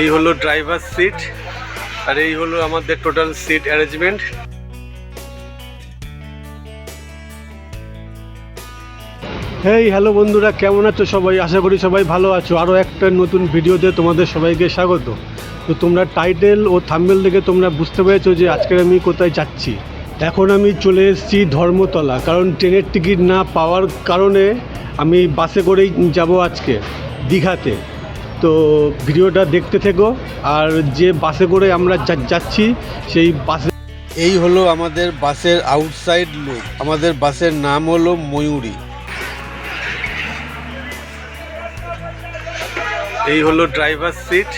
এই হলো driver seat আর এই হলো আমাদের total seat arrangement hey hello বন্ধুরা, কেমন আছো সবাই? আশা করি সবাই ভালো আছো। আরও একটা নতুন ভিডিওতে তোমাদের সবাইকে স্বাগত। তো তোমরা টাইটেল ও থাম্বেল দেখে তোমরা বুঝতে পেরেছ যে আজকে আমি কোথায় যাচ্ছি। এখন আমি চলে এসেছি ধর্মতলা, কারণ ট্রেনের টিকিট না পাওয়ার কারণে আমি বাসে করেই যাব আজকে, দীঘাতে। তো ভিডিওটা দেখতে থেকো। আর যে বাসে করে আমরা যাচ্ছি, সেই বাসে এই হলো আমাদের বাসের আউটসাইড লুক আমাদের বাসের নাম হলো ময়ূরী। এই হলো ড্রাইভার সিট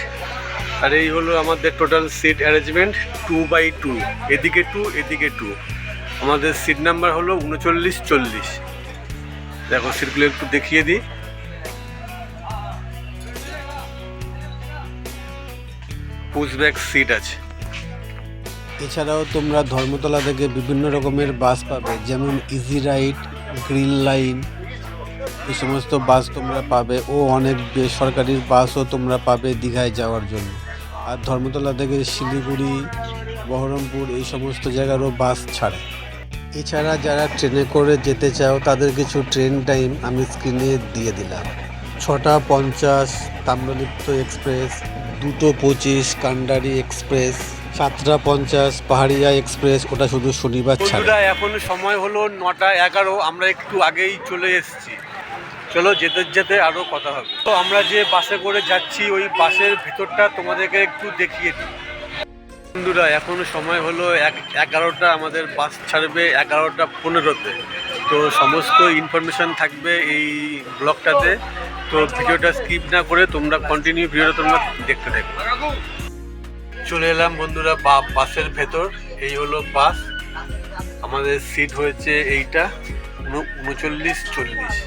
আর এই হলো আমাদের total seat arrangement two by two এদিকে টু এদিকে টু আমাদের সিট নাম্বার হলো উনচল্লিশ, চল্লিশ। দেখো সিটগুলো একটু দেখিয়ে দিই। পুশব্যাক সিট আছে। এছাড়াও তোমরা ধর্মতলা থেকে বিভিন্ন রকমের বাস পাবে, যেমন ইজি রাইড গ্রিন লাইন এই সমস্ত বাস তোমরা পাবে ও অনেক বেসরকারি বাসও তোমরা পাবে দীঘায় যাওয়ার জন্য। আর ধর্মতলা থেকে শিলিগুড়ি, বহরমপুর এই সমস্ত জায়গারও বাস ছাড়ে। এছাড়া যারা ট্রেনে করে যেতে চাও তাদের কিছু ট্রেন টাইম আমি স্ক্রিনে দিয়ে দিলাম। ছটা পঞ্চাশ, তাম্রলিপ্ত এক্সপ্রেস, দুটো পঁচিশ, কান্ডারি এক্সপ্রেস, সাতটা পঞ্চাশ, পাহাড়িয়া এক্সপ্রেস, ওটা শুধু শনিবার ছাড়ে। এখন সময় হলো নটা এগারো, আমরা একটু আগেই চলে এসেছি। চলো, যেতে যেতে আরও কথা হবে। তো আমরা যে বাসে করে যাচ্ছি, ওই বাসের ভেতরটা তোমাদেরকে একটু দেখিয়ে দিই। বন্ধুরা, এখন সময় হলো এক, এগারোটা, আমাদের বাস ছাড়বে এগারোটা পনেরোতে। তো সমস্ত ইনফরমেশন থাকবে এই ব্লগটাতে। তো ভিডিওটা স্কিপ না করে তোমরা কন্টিনিউ ভিডিওটা তোমরা দেখতে থাকো। চলে এলাম বন্ধুরা বা- বাসের ভেতর, এই হলো বাস। আমাদের সিট হয়েছে এইটা, উন- উনচল্লিশ, চল্লিশ।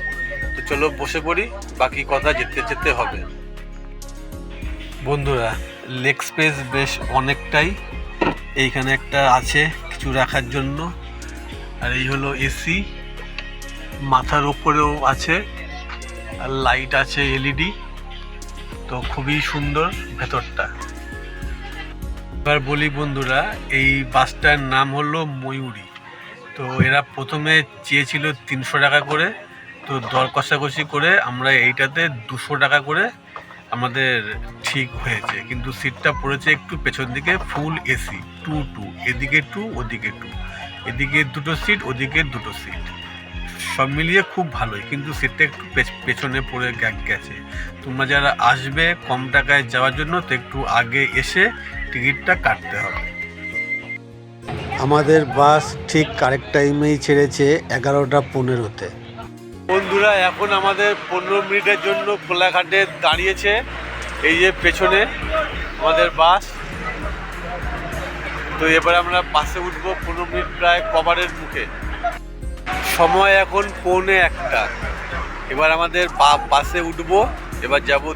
তো চলো বসে পড়ি, বাকি কথা যেতে যেতে হবে। বন্ধুরা লেগ স্পেস বেশ অনেকটাই। এইখানে একটা আছে কিছু রাখার জন্য। আর এই হলো এসি মাথার উপরেও আছে। আর লাইট আছে এলইডি, তো খুবই সুন্দর ভেতরটা। এবার বলি বন্ধুরা, এই বাসটার নাম হলো ময়ূরী। তো এরা প্রথমে চেয়েছিল তিনশো টাকা করে, তো দর কষাকষি করে আমরা এইটাতে দুশো টাকা করে আমাদের ঠিক হয়েছে। কিন্তু সিটটা পড়েছে একটু পেছন দিকে, ফুল এসি, টু টু, এদিকে টু, ওদিকে টু। এদিকে দুটো সিট, ওদিকে দুটো সিট। সব মিলিয়ে খুব ভালোই কিন্তু সিটটা একটু পেছ- পেছনে পড়ে গেছে। তোমরা যারা আসবে কম টাকায় যাওয়ার জন্য তো একটু আগে এসে টিকিটটা কাটতে হবে। আমাদের বাস ঠিক কারেক্ট টাইমেই ছেড়েছে এগারোটা পনেরোতে। বন্ধুরা এখন আমাদের পনেরো মিনিটের জন্য কোলাঘাটে দাঁড়িয়েছে এই যে পেছনে আমাদের বাস। তো এবার আমরা বাসে উঠবো পনেরো মিনিট প্রায় কভারের মুখে। সময় এখন পৌনে একটা। এবার আমাদের বাসে উঠবো, এবার যাব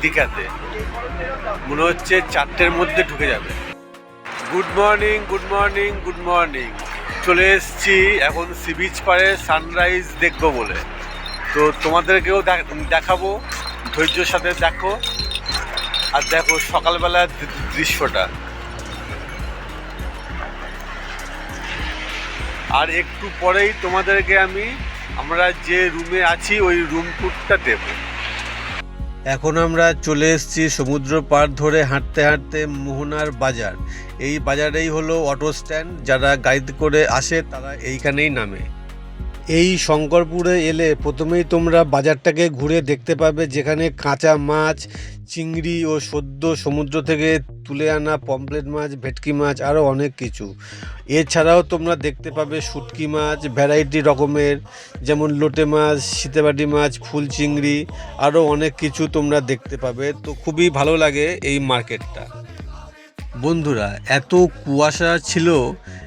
দীঘাতে। মনে হচ্ছে চারটের মধ্যে ঢুকে যাবে। Good morning good morning good morning. চলে এসেছি এখন সি বিচ পাড়ে সানরাইজ দেখব বলে। তো তোমাদেরকেও দেখ- দেখাবো, ধৈর্যর সাথে দেখো। আর দেখো সকালবেলার দৃশ্যটা। আর একটু পরেই তোমাদেরকে আমি, আমরা যে রুমে আছি, ওই রুম ট্যুরটা দেবো। এখন আমরা চলে এসেছি সমুদ্র পার ধরে হাঁটতে হাঁটতে মোহনার বাজার। এই বাজারেই হলো অটো স্ট্যান্ড যারা গাইড করে আসে তারা এইখানেই নামে। এই শঙ্করপুরে এলে প্রথমেই তোমরা বাজারটাকে ঘুরে দেখতে পাবে, যেখানে কাঁচা মাছ চিংড়ি ও সদ্য সমুদ্র থেকে তুলে আনা পমপ্লেট মাছ, ভেটকি মাছ আরও অনেক কিছু। এছাড়াও তোমরা দেখতে পাবে শুটকি মাছ, ভ্যারাইটি রকমের, যেমন লোটে মাছ শীতেবাটি মাছ, ফুল চিংড়ি আরও অনেক কিছু তোমরা দেখতে পাবে। তো খুবই ভালো লাগে এই মার্কেটটা। বন্ধুরা, এত কুয়াশা ছিল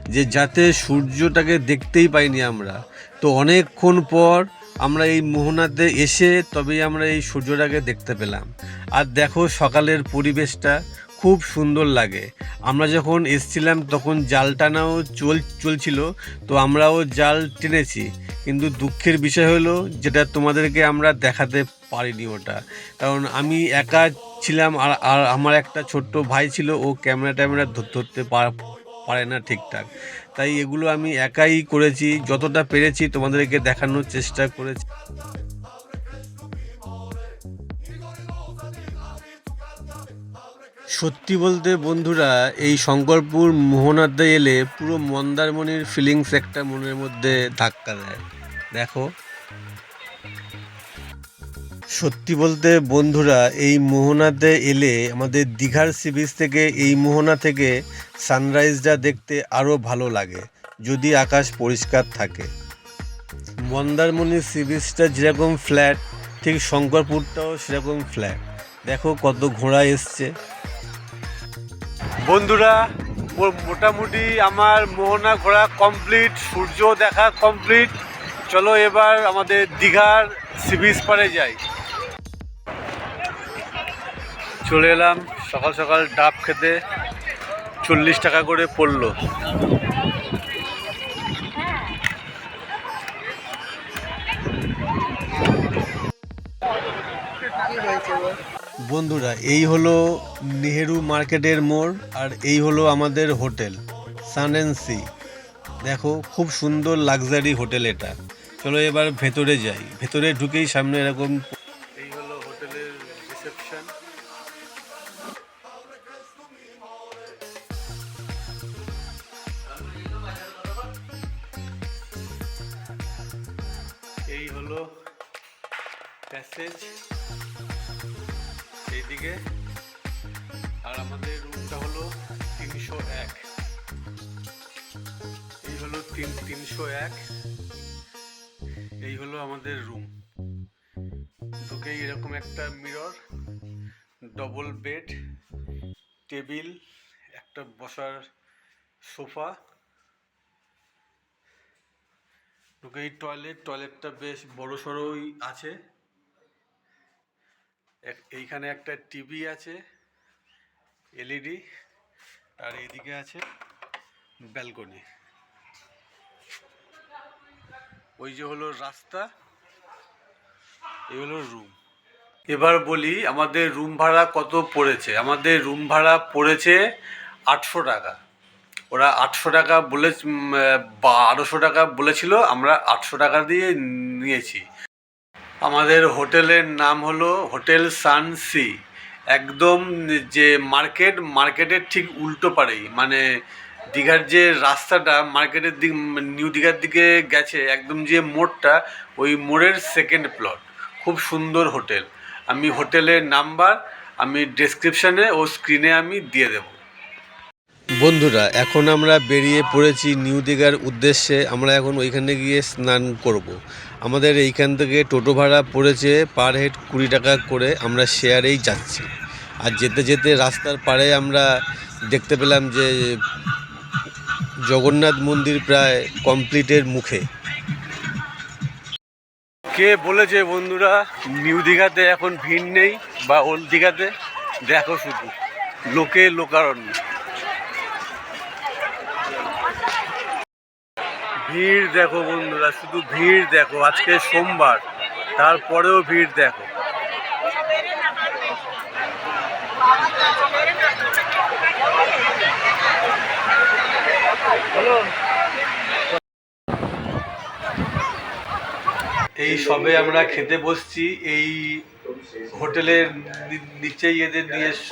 যে যাতে সূর্যটাকে দেখতেই পাইনি আমরা। তো অনেকক্ষণ পর আমরা এই মোহনাতে এসে তবেই আমরা এই সূর্যটাকে দেখতে পেলাম। আর দেখো সকালের পরিবেশটা খুব সুন্দর লাগে। আমরা যখন এসছিলাম তখন জাল টানাও চল, চলছিল, তো আমরাও জাল টেনেছি। কিন্তু দুঃখের বিষয় হলো যেটা তোমাদেরকে আমরা দেখাতে পারিনি ওটা। কারণ আমি একা ছিলাম আর আর আমার একটা ছোট্ট ভাই ছিল, ও ক্যামেরা ট্যামেরা ধরতে পার- পারে না ঠিকঠাক। তাই এগুলো আমি একাই করেছি, যতটা পেরেছি তোমাদেরকে দেখানোর চেষ্টা করেছি। সত্যি বলতে বন্ধুরা, এই শঙ্করপুর মোহনাতে এলে পুরো মন্দারমণির ফিলিংস একটা মনের মধ্যে ধাক্কা দেয়। দেখো সত্যি বলতে বন্ধুরা, এই মোহনাতে এলে আমাদের দীঘার সি বিচ থেকে, এই মোহনা থেকে সানরাইজটা দেখতে আরও ভালো লাগে, যদি আকাশ পরিষ্কার থাকে। মন্দারমণি সি বিচটা যেরকম ফ্ল্যাট ঠিক শঙ্করপুরটাও সেরকম ফ্ল্যাট দেখো কত ঘোড়া এসছে। বন্ধুরা মোটামুটি আমার মোহনা ঘোরা কমপ্লিট সূর্য দেখা কমপ্লিট চলো এবার আমাদের দীঘার সি বিচ পারে যাই। চলে এলাম, সকাল সকাল ডাব খেতে। চল্লিশ টাকা করে পড়ল। বন্ধুরা, এই হলো নেহেরু মার্কেটের মোড়, আর এই হলো আমাদের হোটেল, সান সি। দেখো, খুব সুন্দর লাক্সারি হোটেল এটা। চলো এবার ভেতরে যাই। ভেতরে ঢুকেই সামনে এরকম এইদিকে আর আমাদের রুমটা হলো তিনশো এক। এই হলো তিন, তিনশো এক। এই হলো আমাদের রুম ঢুকেই এরকম একটা মিরর ডবল বেড টেবিল একটা বসার সোফা ঢুকেই টয়লেট টয়লেটটা বেশ বড় সড়োই আছে। এইখানে একটা টিভি আছে এলইডি আর এইদিকে আছে ব্যালকনি ওই যে হলো রাস্তা, এই হলো রুম এবার বলি, আমাদের রুম ভাড়া কত পড়েছে? আমাদের রুম ভাড়া পড়েছে আটশো টাকা। ওরা আটশো টাকা বলে বারোশো টাকা বলেছিল, আমরা আটশো টাকা দিয়ে নিয়েছি। আমাদের হোটেলের নাম হলো হোটেল সান সি। একদম যে মার্কেট, মার্কেটের ঠিক উল্টো পারেই মানে দীঘার যে রাস্তাটা, মার্কেটের দিক, নিউ দীঘার দিকে গেছে, একদম যে মোড়টা, ওই মোড়ের সেকেন্ড প্লট খুব সুন্দর হোটেল। আমি হোটেলের নাম্বার, আমি ডেসক্রিপশানে ও স্ক্রিনে আমি দিয়ে দেবো। বন্ধুরা, এখন আমরা বেরিয়ে পড়েছি নিউ দীঘার উদ্দেশ্যে। আমরা এখন ওইখানে গিয়ে স্নান করব। আমাদের এইখান থেকে টোটো ভাড়া পড়েছে পার হেড কুড়ি টাকা করে। আমরা শেয়ারেই যাচ্ছি। আর যেতে যেতে রাস্তার পাড়ে আমরা দেখতে পেলাম যে জগন্নাথ মন্দির প্রায় কমপ্লিটের মুখে। কে বলেছে বন্ধুরা, নিউ দীঘাতে এখন ভিড় নেই বা ওল্ড দীঘাতে? দেখো শুধু। লোকে লোকারণ্য। ভিড় দেখো বন্ধুরা, শুধু ভিড় দেখো, আজকে সোমবার, তারপরেও ভিড় দেখো। এই সবে আমরা খেতে বসছি, এই হোটেলের নিচেই এদের নিজস্ব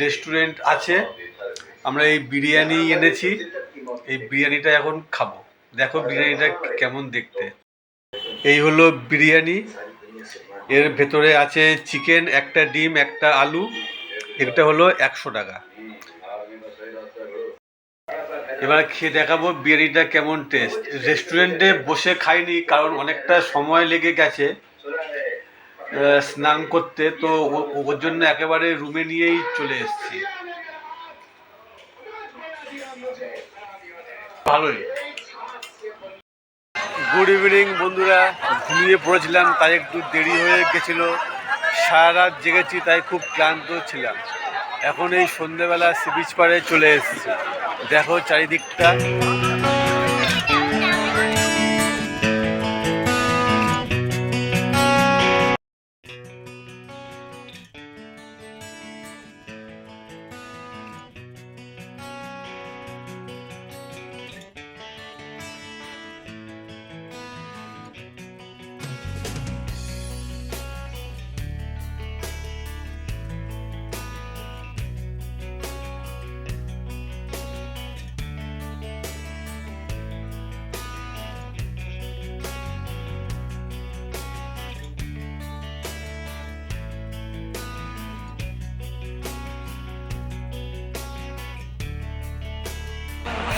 রেস্টুরেন্ট আছে। আমরা এই বিরিয়ানি এনেছি, এই বিরিয়ানিটা এখন খাব। দেখো বিরিয়ানিটা কেমন দেখতে। এই হলো বিরিয়ানি। এর ভেতরে আছে চিকেন, একটা ডিম, একটা আলু। এটা হলো একশো টাকা। এবার খেয়ে দেখাবো বিরিয়ানিটা কেমন টেস্ট রেস্টুরেন্টে বসে খাইনি, কারণ অনেকটা সময় লেগে গেছে স্নান করতে। তো ওর জন্য একেবারে রুমে নিয়েই চলে এসেছি। ভালোই। গুড ইভিনিং বন্ধুরা। ঘুমিয়ে পড়েছিলাম, তাই একটু দেরি হয়ে গেছিল। সারা রাত জেগেছি, তাই খুব ক্লান্ত ছিলাম। এখন এই সন্ধ্যেবেলা সি বিচ পাড়ে চলে এসেছি। দেখো চারিদিকটা।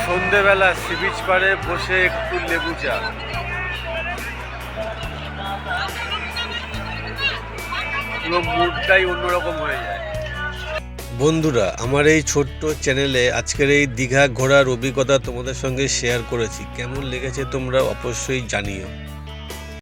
সন্ধেবেলা সি বিচ পাড়ে বসে একটু লেবু চা। পুরো মুডটাই অন্যরকম হয়ে যায়। বন্ধুরা, আমার এই ছোট্ট চ্যানেলে আজকের এই দীঘা ঘোরার অভিজ্ঞতা তোমাদের সঙ্গে শেয়ার করেছি। কেমন লেগেছে তোমরা অবশ্যই জানিও।